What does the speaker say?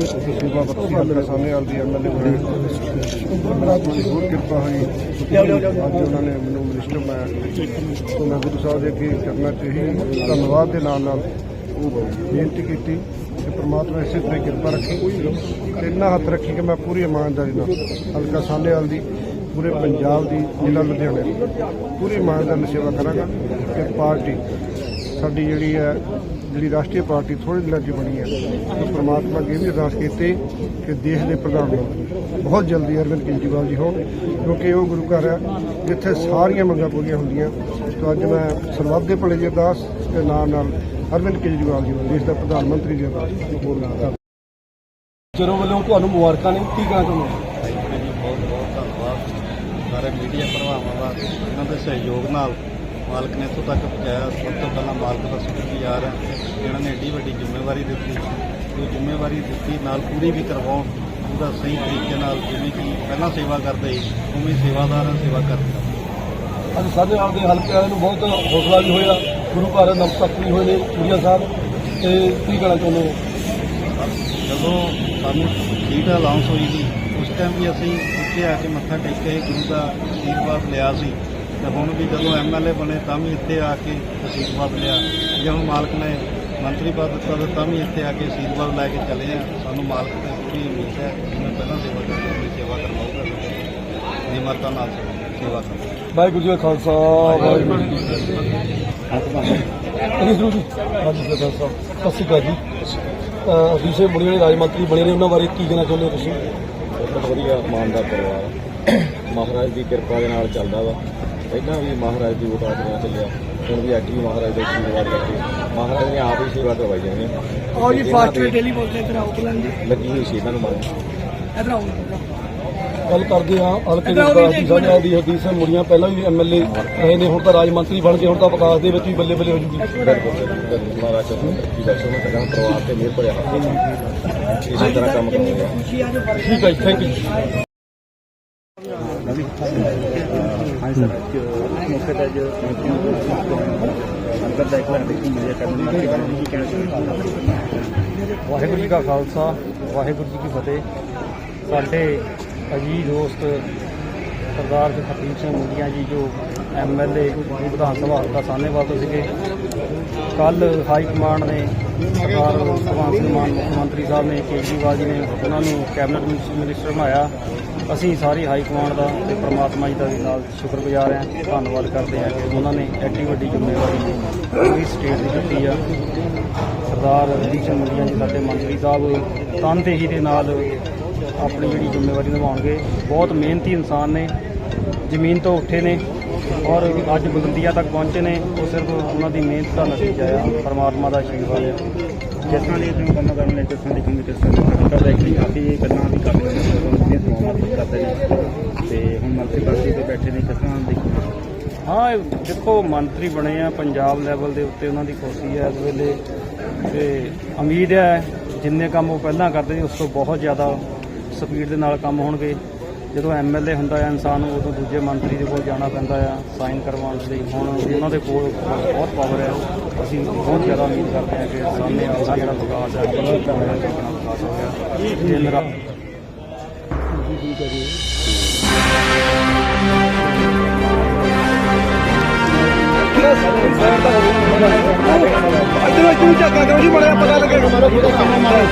ਸੇਵਾ ਬਖਸ਼ੀ ਹਲਕਾ ਸਾਹਮਣੇ ਵਾਲ ਦੀ ਐਮਐਲਏ ਬਣੇ ਮਹਾਰਾਜ ਦੀ ਬਹੁਤ ਕਿਰਪਾ ਹੋਈ ਅੱਜ ਉਹਨਾਂ ਨੇ ਮੈਨੂੰ ਮਿਨਿਸਟਰ ਬਣਾਇਆ ਤੋਂ ਮੈਂ ਗੁਰੂ ਸਾਹਿਬ ਦੇ ਅੱਗੇ ਕਰਨਾ ਚਾਹੀ ਧੰਨਵਾਦ ਦੇ ਨਾਲ ਨਾਲ ਬੇਨਤੀ ਕੀਤੀ ਕਿ ਪ੍ਰਮਾਤਮਾ ਇਸੇ ਤਰ੍ਹਾਂ ਕਿਰਪਾ ਰੱਖੇ ਤੇ ਇੰਨਾ ਹੱਥ ਰੱਖੀ ਕਿ ਮੈਂ ਪੂਰੀ ਇਮਾਨਦਾਰੀ ਨਾਲ ਹਲਕਾ ਸਾਹਮਣੇ ਦੀ ਪੂਰੇ ਪੰਜਾਬ ਦੀ ਜ਼ਿਲ੍ਹਾ ਲੁਧਿਆਣੇ ਦੀ ਪੂਰੀ ਇਮਾਨਦਾਰੀ ਨਾਲ ਸੇਵਾ ਕਰਾਂਗਾ ਕਿ ਪਾਰਟੀ ਸਾਡੀ ਜਿਹੜੀ ਹੈ ਜਿਹੜੀ ਰਾਸ਼ਟਰੀ ਪਾਰਟੀ ਥੋੜੇ ਦਿਨਾਂ 'ਚ ਹੀ ਬਣੀ ਹੈ। ਤੇ ਪ੍ਰਮਾਤਮਾ ਅੱਗੇ ਵੀ ਅਰਦਾਸ ਕੀਤੀ ਕਿ ਦੇਸ਼ ਦੇ ਪ੍ਰਧਾਨ ਮੰਤਰੀ ਬਹੁਤ ਜਲਦੀ ਅਰਵਿੰਦ ਕੇਜਰੀਵਾਲ ਜੀ ਹੋਣ ਕਿਉਂਕਿ ਉਹ ਗੁਰੂ ਘਰ ਹੈ ਜਿੱਥੇ ਸਾਰੀਆਂ ਮੰਗਾਂ ਪੂਰੀਆਂ ਹੁੰਦੀਆਂ। ਤਾਂ ਅੱਜ ਮੈਂ ਸਰਬੱਤ ਦੇ ਭਲੇ ਦੀ ਅਰਦਾਸ ਦੇ ਨਾਲ ਨਾਲ ਅਰਵਿੰਦ ਕੇਜਰੀਵਾਲ ਜੀ ਨੂੰ ਦੇਸ਼ ਦਾ ਪ੍ਰਧਾਨ ਮੰਤਰੀ ਦੀ ਅਰਦਾਸ ਬੋਲਣਾ ਚਰੋ ਵੱਲੋਂ ਤੁਹਾਨੂੰ ਮੁਬਾਰਕਾਂ ਨੇ ਕੀ ਕਹਿਣਾ ਚਾਹੁੰਦੇ ਹੋ? ਜੀ ਬਹੁਤ ਬਹੁਤ ਧੰਨਵਾਦ। ਸਾਰੇ ਮੀਡੀਆ ਭਰਾਵਾਂ ਦਾ ਇਹਨਾਂ ਦੇ ਸਹਿਯੋਗ ਨਾਲ ਮਾਲਕ ਨੇ ਇੱਥੋਂ ਤੱਕ ਪਹੁੰਚਾਇਆ। ਸਭ ਤੋਂ ਪਹਿਲਾਂ ਮਾਲਕ ਦਾ ਸ਼ੁਕਰਗੁਜ਼ਾਰ ਹੈ ਇਹਨਾਂ ਨੇ ਏਡੀ ਵੱਡੀ ਜ਼ਿੰਮੇਵਾਰੀ ਦਿੱਤੀ। ਤੇ ਜ਼ਿੰਮੇਵਾਰੀ ਦਿੱਤੀ ਨਾਲ ਪੂਰੀ ਵੀ ਕਰਵਾਉਣ ਪੂਰਾ ਸਹੀ ਤਰੀਕੇ ਨਾਲ ਜਿਵੇਂ ਕਿ ਪਹਿਲਾਂ ਸੇਵਾ ਕਰਦੇ ਉਵੇਂ ਸੇਵਾਦਾਰਾਂ ਸੇਵਾ ਕਰਦੇ ਅੱਜ ਸਾਡੇ ਆਪਦੇ ਹਲਕੇ ਵਾਲਿਆਂ ਨੂੰ ਬਹੁਤ ਹੌਸਲਾ ਵੀ ਹੋਇਆ। ਗੁਰੂ ਘਰ ਨਮਸਤਕ ਵੀ ਹੋਏ ਨੇ ਕੁੜੀਆ ਸਾਹਿਬ। ਤੇ ਕੀ ਕਹਿਣਾ ਚਾਹੁੰਦੇ ਹੋ? ਜਦੋਂ ਸਾਨੂੰ ਸੀਟ ਅਲਾਉਂਸ ਹੋਈ ਸੀ ਉਸ ਟਾਈਮ ਵੀ ਅਸੀਂ ਇੱਥੇ ਆ ਕੇ ਮੱਥਾ ਟੇਕਿਆ ਸੀ ਗੁਰੂ ਦਾ ਆਸ਼ੀਰਵਾਦ ਲਿਆ ਸੀ। ਤੇ ਹੁਣ ਵੀ ਜਦੋਂ ਐਮਐਲਏ ਬਣੇ ਤਾਂ ਵੀ ਇੱਥੇ ਆ ਕੇ ਆਸ਼ੀਰਵਾਦ ਲਿਆ। ਜੇ ਹੁਣ ਮਾਲਕ ਨੇ ਮੰਤਰੀ ਪਦ ਦਿੱਤਾ ਤਾਂ ਤਾਂ ਵੀ ਇੱਥੇ ਆ ਕੇ ਆਸ਼ੀਰਵਾਦ ਲੈ ਕੇ ਚਲੇ ਆ। ਸਾਨੂੰ ਮਾਲਕ ਤੇ ਪੂਰੀ ਉਮੀਦ ਹੈ ਕਿ ਮੈਂ ਪਹਿਲਾਂ ਸੇਵਾ ਕਰਦਾ ਸੇਵਾ ਕਰਵਾਊਗਾ। ਨਿਮਰਤਾ ਨਾਲ ਸੇਵਾ ਕਰਾਂਗਾ ਵਾਹਿਗੁਰੂ ਜੀ ਕਾ ਖਾਲਸਾ ਵਾਹਿਗੁਰੂ ਜੀ ਕੀ ਫਤਿਹ। ਜੀ ਹਾਂਜੀ ਸਾਹਿਬ ਸਤਿ ਸ਼੍ਰੀ ਅਕਾਲ ਜੀ। ਵਿਸ਼ੇ ਮੁੜੀ ਵਾਲੇ ਰਾਜ ਮੰਤਰੀ ਬਣੇ ਨੇ ਉਹਨਾਂ ਬਾਰੇ ਕੀ ਕਹਿਣਾ ਚਾਹੁੰਦੇ ਹੋ ਤੁਸੀਂ? ਬਹੁਤ ਵਧੀਆ ਇਮਾਨਦਾਰ ਪਰਿਵਾਰ ਆ। ਮਹਾਰਾਜ ਦੀ ਕਿਰਪਾ ਦੇ ਨਾਲ ਚੱਲਦਾ ਵਾ। ਪਹਿਲਾਂ ਵੀ ਮਹਾਰਾਜ ਦੀ ਉਤਾਰ ਰਿਹਾ ਚੱਲਿਆ ਹੁਣ ਵੀ ਐਕਟਿਵ ਮਹਾਰਾਜ ਦੇ ਸ਼ੁਰੂਆਤ ਕਰਕੇ ਮਹਾਰਾਜ ਨੇ ਆਪ ਹੀ ਸੇਵਾ ਕਰਵਾਈ ਜਾਂਦੇ ਔਰ ਇਹ ਫਾਸਟ ਡੇਲੀ ਬੋਲਦੇ ਇਧਰ ਆਓ ਬੁਲੰਦੀ ਲੱਗੀ ਹੋਈ ਸੀ ਇਹਨਾਂ ਨੂੰ ਇਧਰ ਆਓ। ਗੱਲ ਕਰਦੇ ਆ ਹਲਕੇ ਦੇ ਵਿਕਾਸ ਦੀ ਸਾਡਾ ਦੀ ਹਦੀਸ ਹੈ ਮੁੜੀਆਂ ਪਹਿਲਾਂ ਵੀ ਐਮਐਲਏ ਰਹੇ ਨੇ ਹੁਣ ਤਾਂ ਰਾਜ ਮੰਤਰੀ ਬਣ ਗਏ ਹੁਣ ਤਾਂ ਵਿਕਾਸ ਦੇ ਵਿੱਚ ਵੀ ਬੱਲੇ ਬੱਲੇ ਹੋ ਜੂਗੀ। ਮਹਾਰਾਜ ਜੀ ਦਰਸ਼ਨ ਕਰਾਂ ਪਰਿਵਾਰ ਤੇ ਮੇਰ ਭਰਿਆ। ਇਸੇ ਤਰ੍ਹਾਂ ਕੰਮ ਕਰਾਂਗੇ ਠੀਕ ਹੈ ਥੈਂਕ ਯੂ ਹਾਂ ਸਰ ਮੌਕੇ ਤੇ ਜੋ ਅੰਦਰ ਦਾ ਇੱਕ ਲੱਖ ਦੀ ਮਿਲਿਆ ਕਰਨ ਦੀ ਕੀ ਕਹਿਣਾ ਵਾਹਿਗੁਰੂ ਜੀ ਕਾ ਖਾਲਸਾ, ਵਾਹਿਗੁਰੂ ਜੀ ਕੀ ਫਤਿਹ। ਸਾਡੇ ਅਜੀ ਦੋਸਤ ਸਰਦਾਰ ਹਰਦੀਪ ਸਿੰਘ ਮੁੰਡੀਆਂ ਜੀ, ਜੋ ਐਮਐਲਏ ਵਿਧਾਨ ਸਭਾ ਹਲਕਾ ਸਾਹਨੇਵਾਲ ਤੋਂ ਸੀਗੇ ਕੱਲ ਹਾਈ ਕਮਾਂਡ ਨੇ ਸਰਦਾਰ ਭਗਵੰਤ ਸਿੰਘ ਮਾਨ, ਮੁੱਖ ਮੰਤਰੀ ਸਾਹਿਬ ਨੇ, ਕੇਜਰੀਵਾਲ ਜੀ ਨੇ ਉਹਨਾਂ ਨੂੰ ਕੈਬਨਿਟ ਮਿਨਿਸਟਰ ਬਣਾਇਆ। ਅਸੀਂ ਸਾਰੀ ਹਾਈ ਕਮਾਂਡ ਦਾ ਤੇ ਪ੍ਰਮਾਤਮਾ ਜੀ ਦਾ ਵੀ ਨਾਲ ਸ਼ੁਕਰਗੁਜ਼ਾਰ ਹਾਂ, ਧੰਨਵਾਦ ਕਰਦੇ ਹਾਂ ਕਿ ਉਹਨਾਂ ਨੇ ਐਡੀ ਵੱਡੀ ਜ਼ਿੰਮੇਵਾਰੀ ਪੂਰੀ ਸਟੇਟ ਦੀ ਦਿੱਤੀ ਆ। ਸਰਦਾਰ ਰਣਜੀਤ ਸਿੰਘ ਮੁੰਡੀਆਂ ਜੀ ਸਾਡੇ ਮੰਤਰੀ ਸਾਹਿਬ ਤਨਦੇਹੀ ਦੇ ਨਾਲ ਆਪਣੀ ਜਿਹੜੀ ਜ਼ਿੰਮੇਵਾਰੀ ਨਿਭਾਉਣਗੇ। ਬਹੁਤ ਮਿਹਨਤੀ ਇਨਸਾਨ ਨੇ, ਜ਼ਮੀਨ ਤੋਂ ਉੱਠੇ ਨੇ। ਔਰ ਅੱਜ ਬੁਲੰਦੀਆਂ ਤੱਕ ਪਹੁੰਚੇ ਨੇ, ਉਹ ਸਿਰਫ ਉਹਨਾਂ ਦੀ ਮਿਹਨਤ ਦਾ ਨਤੀਜਾ ਆ, ਪਰਮਾਤਮਾ ਦਾ ਆਸ਼ੀਰਵਾਦ ਆ। ਜਿਸ ਤਰ੍ਹਾਂ ਦੀ ਤੁਸੀਂ ਕੰਮ ਕਰਨ ਲਈ ਕਿਸ ਤਰ੍ਹਾਂ ਦੀ ਕੰਮੀ ਕਿਸ ਦੀ ਕੰਮ ਕਰਦਾ ਕਿ ਕਾਫੀ ਪਹਿਲਾਂ ਵੀ ਕਰਦੇ ਨੇ ਦੀਆਂ ਸੇਵਾਵਾਂ ਵੀ ਕਰਦੇ ਨੇ। ਤੇ ਹੁਣ ਮੰਤਰੀ ਪਦ ਤੇ ਬੈਠੇ ਨੇ, ਕਿਸ ਤਰ੍ਹਾਂ ਦੀ ਹਾਂ ਦੇਖੋ, ਮੰਤਰੀ ਬਣੇ ਆ, ਪੰਜਾਬ ਲੈਵਲ ਦੇ ਉੱਤੇ ਉਹਨਾਂ ਦੀ ਕੁਰਸੀ ਹੈ ਇਸ ਵੇਲੇ। ਤੇ ਉਮੀਦ ਹੈ, ਜਿੰਨੇ ਕੰਮ ਉਹ ਪਹਿਲਾਂ ਕਰਦੇ ਸੀ ਉਸ ਤੋਂ ਬਹੁਤ ਜ਼ਿਆਦਾ ਸਪੀਡ ਦੇ ਨਾਲ ਕੰਮ ਹੋਣਗੇ। ਜਦੋਂ ਐਮਐਲਏ ਹੁੰਦਾ ਹੈ ਇਨਸਾਨ ਨੂੰ ਉਦੋਂ ਦੂਜੇ ਮੰਤਰੀ ਦੇ ਕੋਲ ਜਾਣਾ ਪੈਂਦਾ ਆ ਸਾਈਨ ਕਰਵਾਉਣ ਲਈ। ਹੁਣ ਉਹਨਾਂ ਦੇ ਕੋਲ ਬਹੁਤ ਪਾਵਰ ਹੈ ਅਸੀਂ ਬਹੁਤ ਜ਼ਿਆਦਾ ਉਮੀਦ ਕਰਦੇ ਹਾਂ ਕਿ ਸਾਹਮਣੇ ਆਉਣਾ ਜਿਹੜਾ ਵਿਕਾਸ ਹੈ ਬਹੁਤ ਜ਼ਿਆਦਾ ਵਿਕਾਸ ਹੋ ਗਿਆ। ਤੇ ਮੇਰਾ ਇਧਰ ਤੂੰ ਝਾਕਾ ਕਰੋ ਜੀ ਬੜਾ ਪਤਾ ਲੱਗੇਗਾ ਮਾਰੋ। ਕੰਮ ਮਾਰੋ।